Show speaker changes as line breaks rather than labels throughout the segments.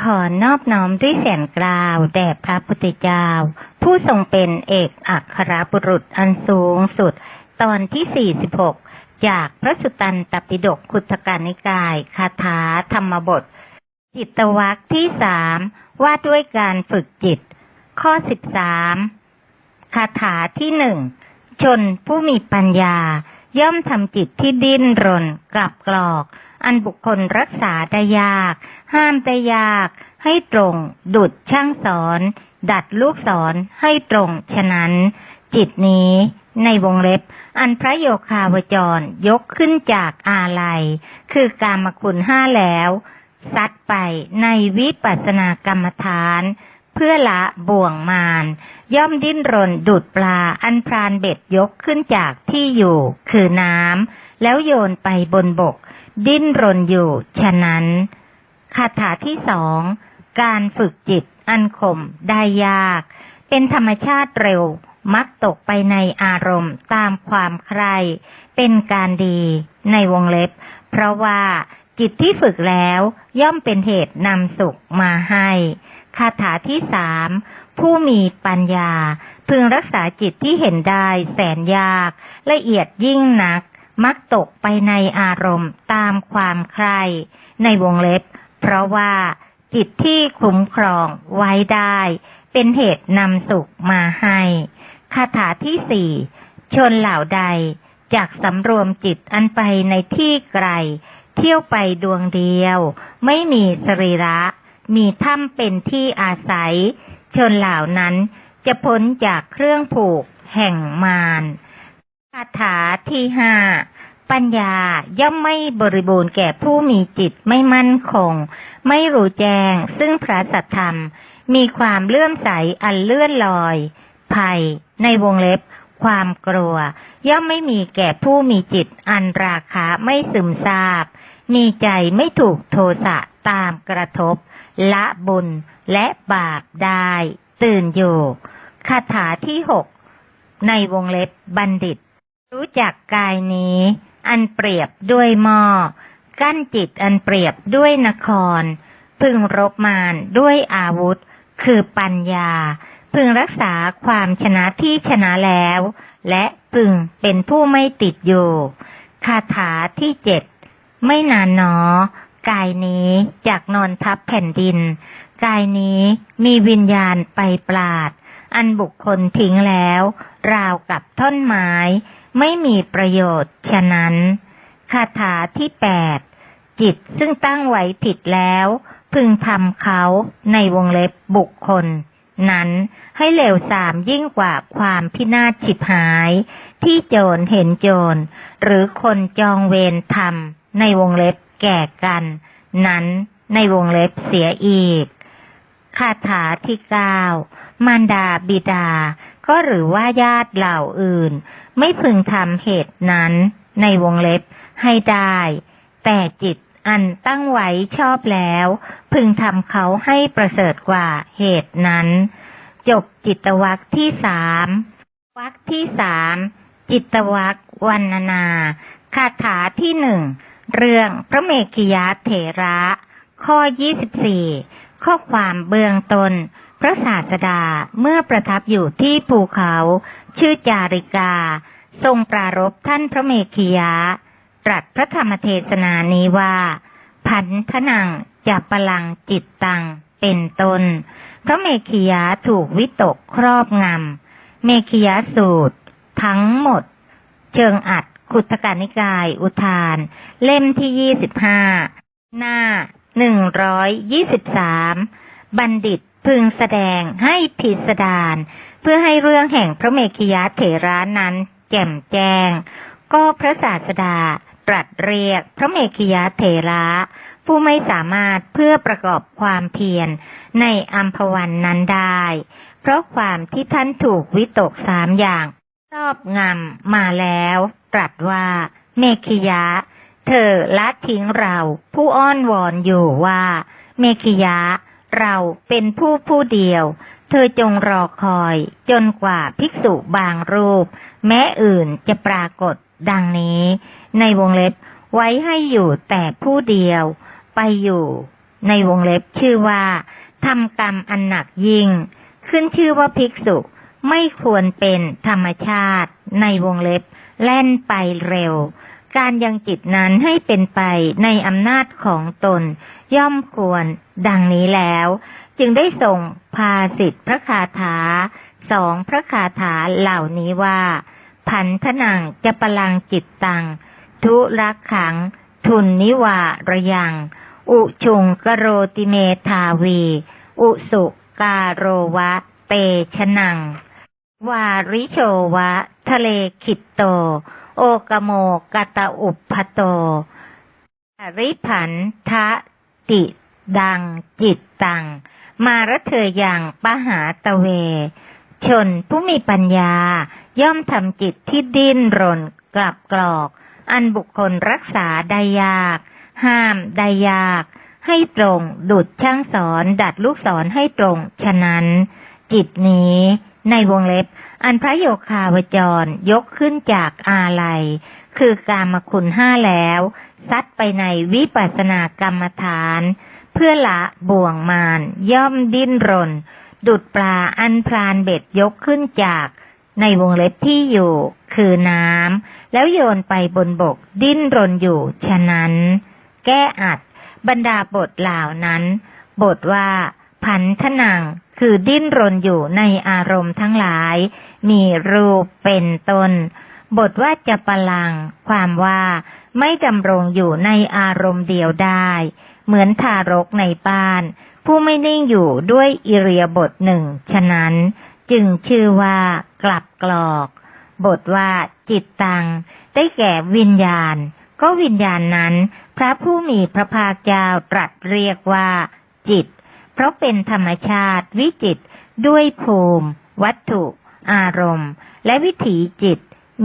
ขอนอบน้อมด้วยเสียงกล่าวแด่พระพุทธเจ้า ผู้ทรงเป็นเอกอัครบุรุษอันสูงสุด ตอนที่ 46 จากพระสุตตันตปิฎกขุทกานิกายคาถาธรรมบท จิตวักที่สามว่าด้วยการฝึกจิต ข้อ 13 คาถาที่หนึ่งชนผู้มีปัญญา ย่อมทำจิตที่ดิ้นรนกลับกรอก อันบุคคลรักษาได้ยาก ห้ามได้ยาก ให้ตรง ดุดช่างสอน ดัดลูกศรให้ตรง ฉะนั้น จิตนี้ในวงเล็บ อันพระโยคาวจรยกขึ้นจากอาลัย คือกามคุณห้าแล้วซัดไปในวิปัสสนากรรมฐาน เพื่อละบ่วงมารย่อมดิ้นรนดุดปลาอันพรานเบ็ดยกขึ้นจากที่อยู่คือน้ำแล้วโยนไปบนบก ดิ้นรนอยู่ฉะนั้น คาถาที่สอง การฝึกจิตอันข่มได้ยาก เป็นธรรมชาติเร็ว มักตกไปในอารมณ์ตามความใคร เป็นการดีในวงเล็บ เพราะว่าจิตที่ฝึกแล้วย่อมเป็นเหตุนำสุขมาให้ คาถาที่สามผู้มีปัญญา พึงรักษาจิตที่เห็นได้แสนยาก ละเอียดยิ่งนัก มักตกไปในอารมณ์ตามความใคร ในวงเล็บ เพราะว่าจิตที่คุ้มครองไว้ได้ เป็นเหตุนำสุขมาให้คาถาที่สี่ชนเหล่าใดจากสำรวมจิตอันไปในที่ไกล เที่ยวไปดวงเดียว ไม่มีสรีระ มีถ้ำเป็นที่อาศัย ชนเหล่านั้นจะพ้นจากเครื่องผูกแห่งมารคาถาที่ห้า ปัญญาย่อมไม่บริบูรณ์แก่ผู้มีจิตไม่มั่นคง ไม่รู้แจ้ง ซึ่งพระสัทธรรม มีความเลื่อมใสอันเลื่อนลอย ภัย ในวงเล็บ ความกลัว ย่อมไม่มีแก่ผู้มีจิตอันราคะไม่ซึมซาบ มีใจไม่ถูกโทสะตามกระทบ ละบุญและบาปได้ ตื่นอยู่คาถาที่หกในวงเล็บบัณฑิต รู้จักกายนี้ อันเปรียบด้วยหม้อกั้นจิตอันเปรียบด้วยนคร พึงรบมารด้วยอาวุธ คือปัญญา พึงรักษาความชนะที่ชนะแล้ว และพึงเป็นผู้ไม่ติดอยู่คาถาที่เจ็ดไม่นานหนอ กายนี้จากนอนทับแผ่นดิน กายนี้มีวิญญาณไปปราด อันบุคคลทิ้งแล้ว ราวกับท่อนไม้ ไม่มีประโยชน์ ฉะนั้นคาถาที่แปดจิตซึ่งตั้งไว้ผิดแล้ว พึงทำเขาในวงเล็บบุคคล นั้นให้เลวสามยิ่งกว่าความพินาศฉิบหาย ที่โจรเห็นโจร หรือคนจองเวรทำในวงเล็บแก่กัน นั้นในวงเล็บเสียอีกคาถาที่เก้ามารดาบิดา ก็หรือว่าญาติเหล่าอื่น ไม่พึงทำเหตุนั้น ในวงเล็บให้ได้ แต่จิตอันตั้งไว้ชอบแล้ว พึงทำเขาให้ประเสริฐกว่าเหตุนั้น จบจิตวักที่สามวักที่สามจิตวักวันนาคาถาที่หนึ่งเรื่องพระเมขิยาเถระ ข้อยี่สิบสี่ข้อความเบื้องตนพ ระศาสดาเมื่อประทับอยู่ที่ภูเขา ชื่อจาริกา ทรงปรารบท่านพระเมขคิยาตรัสพระธรรมเทศนานี้ว่า พันธนังจะพลังจิตตังเป็นตนพระเมขคิยาถูกวิตกครอบงำ เมขคิยาสูตร ทั้งหมด เชิงอัดขุทกานิกายอุทาน เล่มที่ยี่สิบห้าหน้าหนึ่งร้อยยี่สิบสามบัณฑิต พึงแสดงให้พิสดารเพื่อให้เรื่องแห่งพระเมขคิยาเถระนั้น แจ่มแจ้ง ก็พระศาสดาตรัสเรียกพระเมขคิยาเถระผู้ไม่สามารถเพื่อประกอบความเพียรในอัมพวันนั้นได้ เพราะความที่ท่านถูกวิตกสามอย่างชอบงำมาแล้ว ตรัสว่าเมขคิยะ เธอละทิ้งเรา ผู้อ้อนวอนอยู่ว่า เมขคิยะ เราเป็นผู้ผู้เดียว เธอจงรอคอย จนกว่าภิกษุบางรูป แม้อื่นจะปรากฏดังนี้ ในวงเล็บไว้ให้อยู่แต่ผู้เดียว ไปอยู่ ในวงเล็บชื่อว่าทำกรรมอันหนักยิ่ง ขึ้นชื่อว่าภิกษุไม่ควรเป็นธรรมชาติ ในวงเล็บแล่นไปเร็ว การยังจิตนั้นให้เป็นไปในอำนาจของตน ย่อมควรดังนี้แล้ว จึงได้ส่งภาสิทธิพระคาถาสองพระคาถาเหล่านี้ว่า พันธนังจะปลังจิตตัง ทุรักขัง ทุนนิวาระยัง อุชุงกโรติเมทาวี อุสุการโรวะ เตชะนัง วาริโชวะ ทะเลขิตโต โอกโมกตะอุปพโตอริผันทะติดัง จิตตัง มาระเธออย่างปหาตะเว ชนผู้มีปัญญา ย่อมทำจิตที่ดิ้นรนกลับกรอก อันบุคคลรักษาได้ยาก ห้ามได้ยาก ให้ตรงดุดช่างสอน ดัดลูกศรให้ตรง ฉะนั้น จิตนี้ในวงเล็บ อันพระโยคาวจรยกขึ้นจากอาลัย คือกามคุณห้าแล้ว ซัดไปในวิปัสสนากรรมฐาน เพื่อละบ่วงมานย่อมดิ้นรน ดุดปลาอันพรานเบ็ดยกขึ้นจากในวงเล็บที่อยู่ คือน้ำแล้วโยนไปบนบก ดิ้นรนอยู่ ฉะนั้น แก้อัด บรรดาบทเหล่านั้น บทว่า พันธนัง คือดิ้นรนอยู่ในอารมณ์ทั้งหลาย มีรูปเป็นต้น บทว่าจะปลัง ความว่าไม่ดำรงอยู่ในอารมณ์เดียวได้ เหมือนทารกในบ้าน ผู้ไม่นิ่งอยู่ด้วยอิเรียบทหนึ่ง ฉะนั้น จึงชื่อว่ากลับกรอก บทว่าจิตตัง ได้แก่วิญญาณ ก็วิญญาณนั้น พระผู้มีพระภาคเจ้าตรัสเรียกว่า จิต เพราะเป็นธรรมชาติวิจิตด้วยภูมิ วัตถุ อารมณ์ และวิถีจิต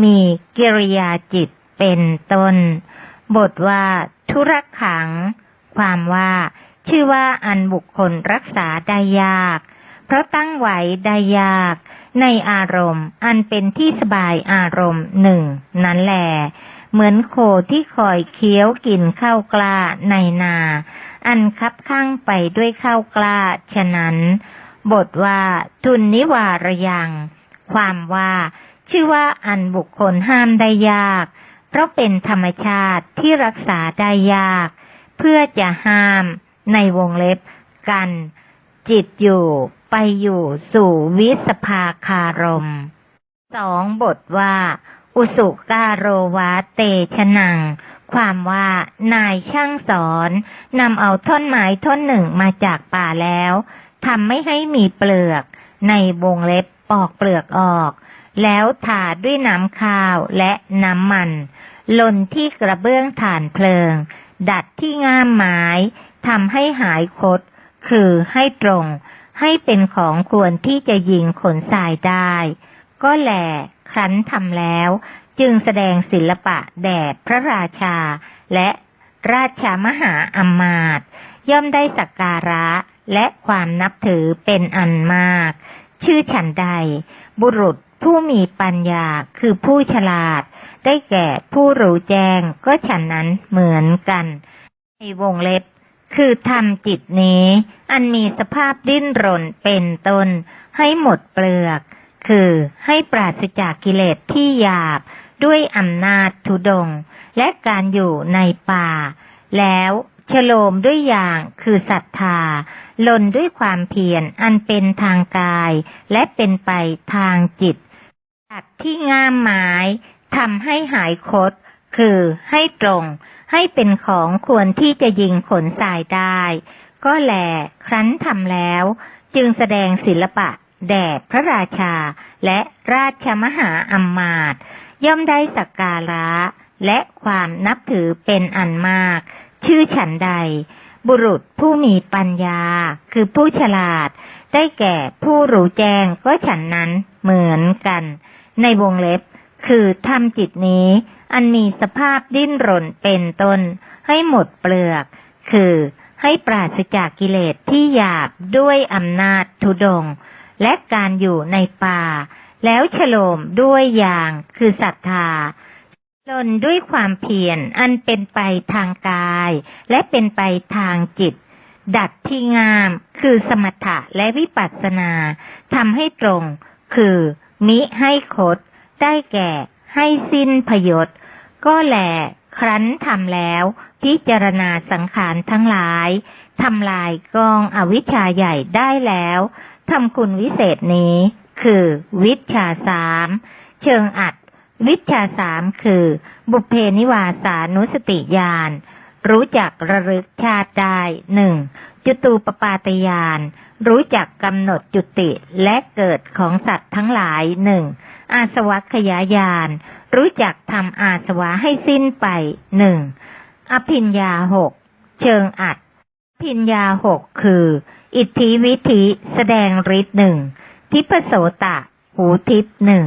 มีกิริยาจิตเป็นต้น บทว่าธุรขัง ความว่า ชื่อว่าอันบุคคลรักษาได้ยาก เพราะตั้งไหวได้ยาก ในอารมณ์ อันเป็นที่สบายอารมณ์หนึ่งนั้นแหละเหมือนโคที่คอยเคี้ยวกินข้าวกล้าในนา อันคับข้างไปด้วยข้าวกล้า ฉะนั้น บทว่าทุนนิวารยัง ความว่า ชื่อว่าอันบุคคลห้ามได้ยาก เพราะเป็นธรรมชาติที่รักษาได้ยาก เพื่อจะห้ามในวงเล็บกัน จิตอยู่ไปอยู่สู่วิสภาคารมสองบทว่า อุสุการโรวาเตชะนัง ความว่านายช่างสอนนำเอาท่อนไม้ท่อนหนึ่งมาจากป่าแล้วทำไม่ให้มีเปลือก ในวงเล็บปอกเปลือกออก แล้วทาด้วยน้ำข้าวและน้ำมันลนที่กระเบื้องฐานเพลิง ดัดที่ง่ามไม้ทำให้หายคด คือให้ตรง ให้เป็นของควรที่จะยิงขนทรายได้ ก็แหลครั้นทำแล้ว จึงแสดงศิลปะแด่พระราชา และราชามหาอำมาตย์ย่อมได้สักการะและความนับถือเป็นอันมาก ชื่อฉันใด บุรุษผู้มีปัญญาคือผู้ฉลาด ได้แก่ผู้รู้แจ้งก็ฉันนั้นเหมือนกัน ในวงเล็บ คือทำจิตนี้ อันมีสภาพดิ้นรนเป็นต้นให้หมดเปลือก คือให้ปราศจากกิเลสที่หยาบ ด้วยอำนาจทุดง และการอยู่ในป่า แล้วฉโลมด้วยอย่างคือศรัทธา ลนด้วยความเพียรอันเป็นทางกาย และเป็นไปทางจิตตัดที่ง่ามไม้ทำให้หายคด คือให้ตรง ให้เป็นของควรที่จะยิงขนสายได้ ก็แหลครั้นทำแล้ว จึงแสดงศิลปะ แด่พระราชา และราชมหาอำมมาตย่อมได้สักการะ และความนับถือเป็นอันมาก ชื่อฉันใด บุรุษผู้มีปัญญา คือผู้ฉลาด ได้แก่ผู้รู้แจ้งก็ฉันนั้นเหมือนกัน ในวงเล็บ คือทำจิตนี้ อันมีสภาพดิ้นรนเป็นต้น ให้หมดเปลือก คือให้ปราศจากกิเลสที่หยาบด้วยอำนาจทุดง และการอยู่ในป่า แล้วฉโลมด้วยอย่างคือศรัทธาลนด้วยความเพียรอันเป็นไปทางกาย และเป็นไปทางจิต ดัดที่งามคือสมถะและวิปัสสนาทำให้ตรง คือ มิให้คด ได้แก่ ให้สิ้นพยศก็แหลครั้นทำแล้ว พิจารณาสังขารทั้งหลายทำลายกองอวิชชาใหญ่ได้แล้ว ทำคุณวิเศษนี้คือ วิชาสามเชิงอัด วิชาสามคือ บุพเพนิวาสานุสติญาณรู้จักระลึกชาติได้หนึ่งจุตูปปาตยานรู้จักกำหนดจุติและเกิดของสัตว์ทั้งหลายหนึ่งอาสวัคยายาน รู้จักทำอาสวะให้สิ้นไปหนึ่งอภิญญาหกเชิงอัดอภิญญาหกคือ อิทธิวิธิแสดงฤทธิ์หนึ่งทิพโสตะ หูทิพหนึ่ง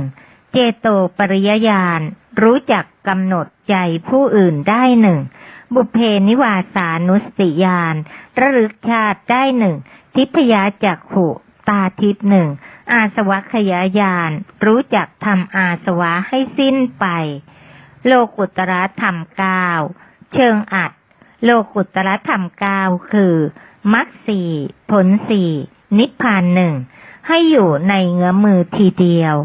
เจโตปริยญาณรู้จักกำหนดใจผู้อื่นได้หนึ่งบุพเพนิวาสานุสติญาณระลึกชาติได้หนึ่งทิพยาจักขุตาทิพหนึ่งอาสวัคยายาน รู้จักทำอาสวะให้สิ้นไป โลกุตระธรรมเก้าเชิงอัด โลกุตระธรรมเก้าคือ มรรคสี่ผลสี่นิพพานหนึ่งให้อยู่ในเงื้อมือทีเดียว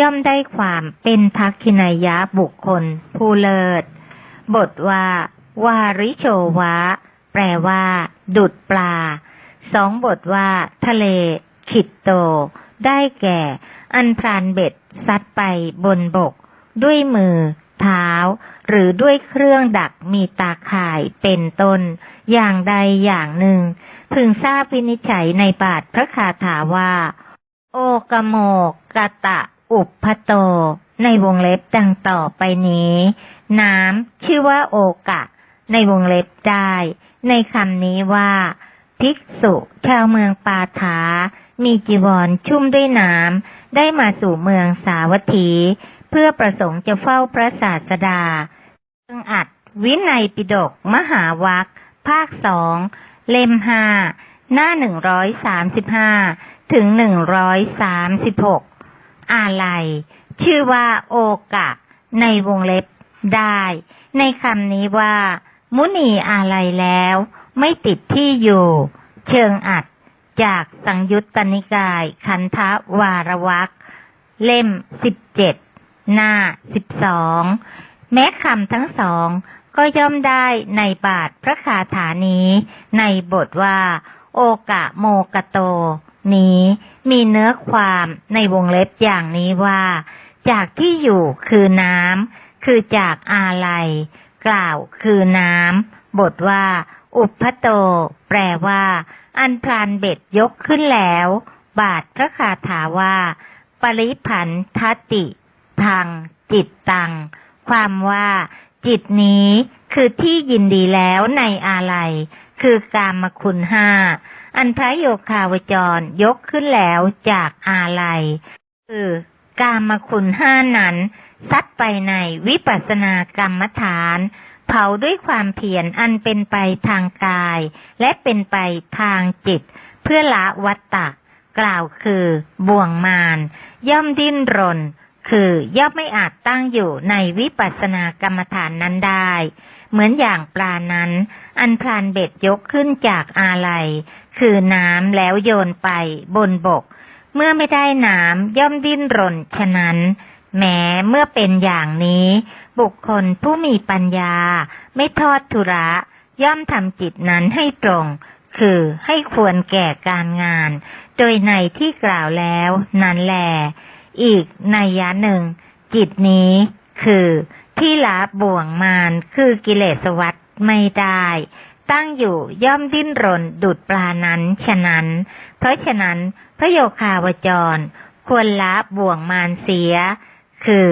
ย่อมได้ความเป็นทักขินายะบุคคล ผู้เลิศ บทว่า วาริโชวะ แปลว่า ดุดปลา สองบทว่า ทะเล ขิดโต ได้แก่ อันพรานเบ็ดซัดไปบนบก ด้วยมือ เท้า หรือด้วยเครื่องดักมีตาข่ายเป็นต้น อย่างใดอย่างหนึ่ง พึงทราบวินิจฉัยในบาทพระคาถาว่า โอกโมกกะตะอุปพโต ในวงเล็บดังต่อไปนี้ น้ำชื่อว่าโอกะ ในวงเล็บได้ ในคำนี้ว่า ภิกษุชาวเมืองปาถา มีจีวรชุ่มด้วยน้ำได้มาสู่เมืองสาวัตถี เพื่อประสงค์จะเฝ้าพระศาสดาเรื่องอัดวินัยปิฎกมหาวัค ภาคสองเล่มห้าหน้าหนึ่งร้อยสามสิบห้าถึงหนึ่งร้อยสามสิบหกอะไร ชื่อว่าโอกะ ในวงเล็บได้ ในคำนี้ว่า มุนีอะไรแล้ว ไม่ติดที่อยู่ เชิงอัด จากสังยุตตนิกาย คันทวารวักเล่มสิบเจ็ดหน้าสิบสองแม้คำทั้งสอง ก็ย่อมได้ในบาทพระคาถานี้ ในบทว่า โอกะโมกะโต นี้มีเนื้อความในวงเล็บอย่างนี้ว่า จากที่อยู่คือน้ำคือจากอาลัย กล่าวคือน้ำบทว่า อุปพโต แปลว่า อันพรานเบ็ดยกขึ้นแล้ว บาทพระคาถาว่า ปริพันทติ ทางจิตตัง ความว่า จิตนี้คือที่ยินดีแล้วในอาลัย คือกามคุณห้า อันพระโยคาวจรยกขึ้นแล้วจากอาลัย คือกามคุณห้านั้นซัดไปในวิปัสสนากรรมฐาน เผาด้วยความเพียรอันเป็นไปทางกาย และเป็นไปทางจิต เพื่อละวัตตะ กล่าวคือบ่วงมารย่อมดิ้นรน คือย่อมไม่อาจตั้งอยู่ในวิปัสสนากรรมฐานนั้นได้ เหมือนอย่างปลานั้น อันพรานเบ็ดยกขึ้นจากอาลัยคือน้ำแล้วโยนไปบนบก เมื่อไม่ได้น้ำย่อมดิ้นรนฉะนั้น แม้เมื่อเป็นอย่างนี้ บุคคลผู้มีปัญญา ไม่ทอดทุระ ย่อมทำจิตนั้นให้ตรง คือให้ควรแก่การงาน โดยในที่กล่าวแล้วนั้นแหล อีกนัยยะหนึ่ง จิตนี้คือที่ละบ่วงมารคือกิเลสวัฏไม่ได้ ตั้งอยู่ย่อมดิ้นรนดุดปลานั้นฉะนั้น เพราะฉะนั้นพระโยคาวจร ควรละบ่วงมารเสีย คือ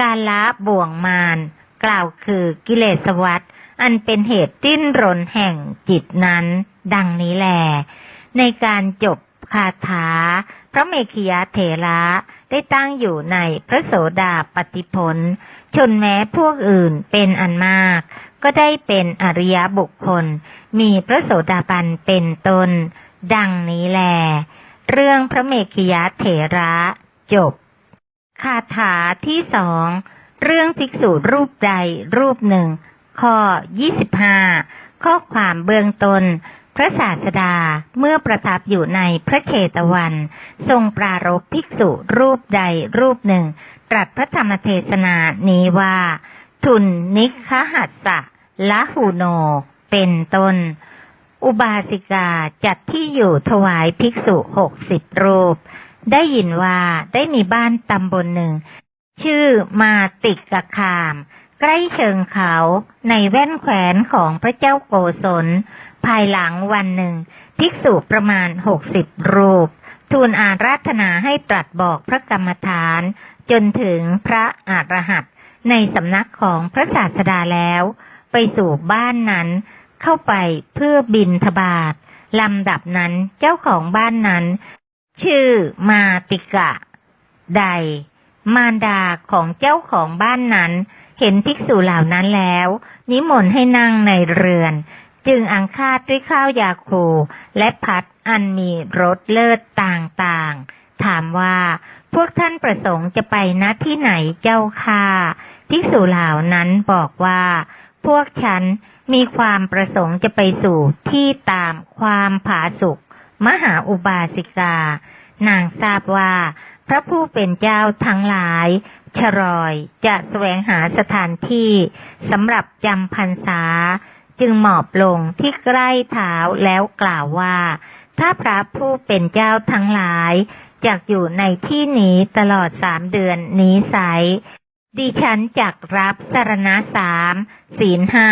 การละบ่วงมารกล่าวคือกิเลสวัฏอันเป็นเหตุดิ้นรนแห่งจิตนั้น ดังนี้แหลในการจบคาถา พระเมขยเถระ ได้ตั้งอยู่ในพระโสดาปฏิพลชนแม้พวกอื่นเป็นอันมาก ก็ได้เป็นอริยบุคคล มีพระโสดาบันเป็นตน ดังนี้แล เรื่องพระเมขยเถระจบ คาถาที่สองเรื่องภิกษุรูปใดรูปหนึ่ง ข้อ 25 ข้อความเบื้องตน้นพระศาสดาเมื่อประทับอยู่ในพระเชตวัน ทรงปรารภภิกษุรูปใดรูปหนึ่ง ตรัสพระธรรมเทศนานี้ว่า ทุนนิคหัสสะละหูโน เป็นต้น อุบาสิกาจัดที่อยู่ถวายภิกษุหกสิบรูป ได้ยินว่าได้มีบ้านตำบลหนึ่ง ชื่อมาติกกคาม ใกล้เชิงเขาในแว่นแขวนของพระเจ้าโกศล ภายหลังวันหนึ่ง ภิกษุประมาณหกสิบรูป ทูลอาราธนาให้ตรัสบอกพระกรรมฐาน จนถึงพระอรหัตในสำนักของพระศาสดาแล้ว ไปสู่บ้านนั้น เข้าไปเพื่อบินทบาทลำดับนั้นเจ้าของบ้านนั้น ชื่อมาติกะ ใด มารดาของเจ้าของบ้านนั้น เห็นภิกษุเหล่านั้นแล้ว นิมนต์ให้นั่งในเรือน จึงอังคาดด้วยข้าวยาคูและพัดอันมีรสเลิศต่างๆ ถามว่า พวกท่านประสงค์จะไปณที่ไหนเจ้าค่ะภิกษุเหล่านั้นบอกว่า พวกฉันมีความประสงค์จะไปสู่ที่ตามความผาสุกมหาอุบาสิกา นางทราบว่า พระผู้เป็นเจ้าทั้งหลาย ชรอยจะแสวงหาสถานที่สำหรับจำพรรษา จึงหมอบลงที่ใกล้เท้าแล้วกล่าวว่า ถ้าพระผู้เป็นเจ้าทั้งหลายจากอยู่ในที่นี้ตลอดสามเดือนนี้ไซดิฉันจักรับสารณะสามศีลห้า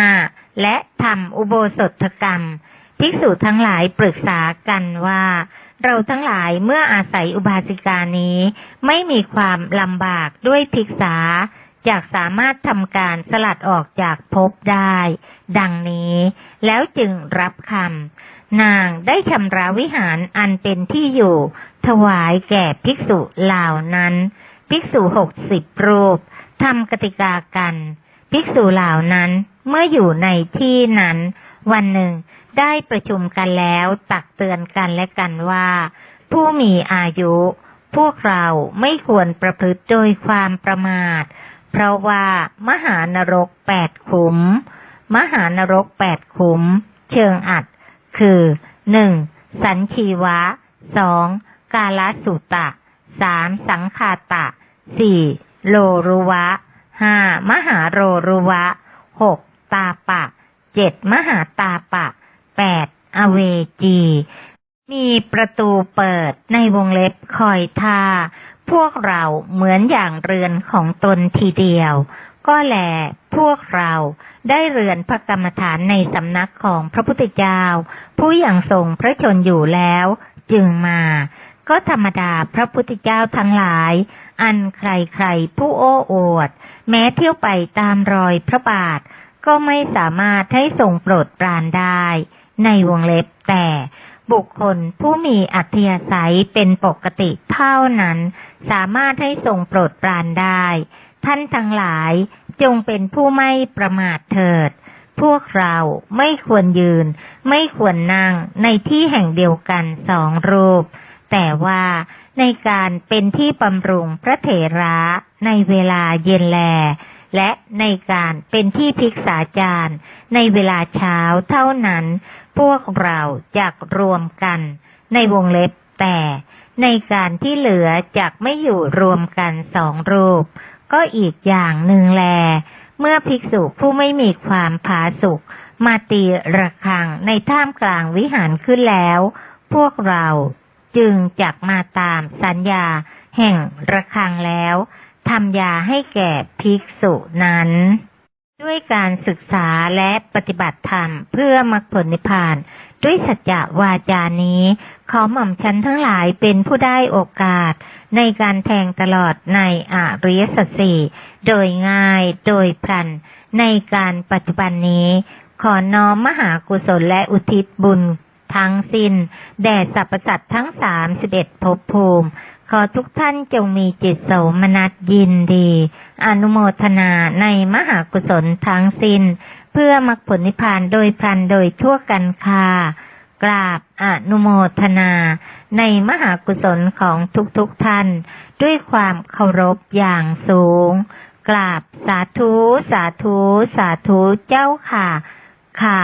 และทำอุโบสถกรรม ภิกษุทั้งหลายปรึกษากันว่า เราทั้งหลายเมื่ออาศัยอุบาสิกานี้ ไม่มีความลำบากด้วยภิกษา จากสามารถทำการสลัดออกจากภพได้ ดังนี้แล้วจึงรับคำนางได้ชำระวิหารอันเป็นที่อยู่ ถวายแก่ภิกษุเหล่านั้น ภิกษุหกสิบรูปทำกติกากัน ภิกษุเหล่านั้นเมื่ออยู่ในที่นั้น วันหนึ่งได้ประชุมกันแล้วตักเตือนกันและกันว่า ผู้มีอายุ พวกเราไม่ควรประพฤติโดยความประมาท เพราะว่ามหานรกแปดขุม มหานรกแปดขุม เชิงอัด คือหนึ่งสัญชีวะสองกาลสุตะสามสังคาตะสี่โลรุวะห้ามหาโรรุวะหกตาปะเจ็ดมหาตาปะแปดอเวจี มีประตูเปิดในวงเล็บคอยท่า พวกเราเหมือนอย่างเรือนของตนทีเดียว ก็แลพวกเราได้เรือนพระกรรมฐานในสำนักของพระพุทธเจ้า ผู้อย่างทรงพระชนอยู่แล้ว จึงมา ก็ธรรมดาพระพุทธเจ้าทั้งหลาย อันใครๆผู้โอ้อวด แม้เที่ยวไปตามรอยพระบาท ก็ไม่สามารถให้ทรงโปรดปรานได้ ในวงเล็บแต่ บุคคลผู้มีอัธยาศัยเป็นปกติเท่านั้น สามารถให้ทรงโปรดปรานได้ ท่านทั้งหลายจงเป็นผู้ไม่ประมาทเถิด พวกเราไม่ควรยืน ไม่ควรนั่งในที่แห่งเดียวกันสองรูป แต่ว่าในการเป็นที่บำรุงพระเถระในเวลาเย็นแล และในการเป็นที่ภิกษาจารย์ ในเวลาเช้าเท่านั้น พวกเราจะรวมกัน ในวงเล็บแต่ในการที่เหลือจะไม่อยู่รวมกันสองรูป ก็อีกอย่างหนึ่งแล เมื่อภิกษุผู้ไม่มีความผาสุกมาตีระฆังในท่ามกลางวิหารขึ้นแล้ว พวกเราจึงจักมาตามสัญญาแห่งระฆังแล้วทำยาให้แก่ภิกษุนั้น ด้วยการศึกษาและปฏิบัติธรรมเพื่อมรรคผลนิพพาน ด้วยสัจจะวาจานี้ ขอหม่อมฉันทั้งหลายเป็นผู้ได้โอกาส ในการแทงตลอดในอริยสัจสี่โดยง่ายโดยพลัน ในการปัจจุบันนี้ ขอน้อมมหากุศลและอุทิศบุญทั้งสิ้น แด่สรรพสัตว์ทั้งสามสิบเอ็ดภพภูมิ ขอทุกท่านจงมีจิตโสมนัสยินดี อนุโมทนาในมหากุศลทั้งสิ้น เพื่อมรรคผลนิพพานโดยพลันโดยทั่วกันคากราบอนุโมทนา ในมหากุศลของทุกๆทท่าน ด้วยความเคารพอย่างสูง กราบสาธุ สาธุ สาธุเจ้าค่ะ ค่ะ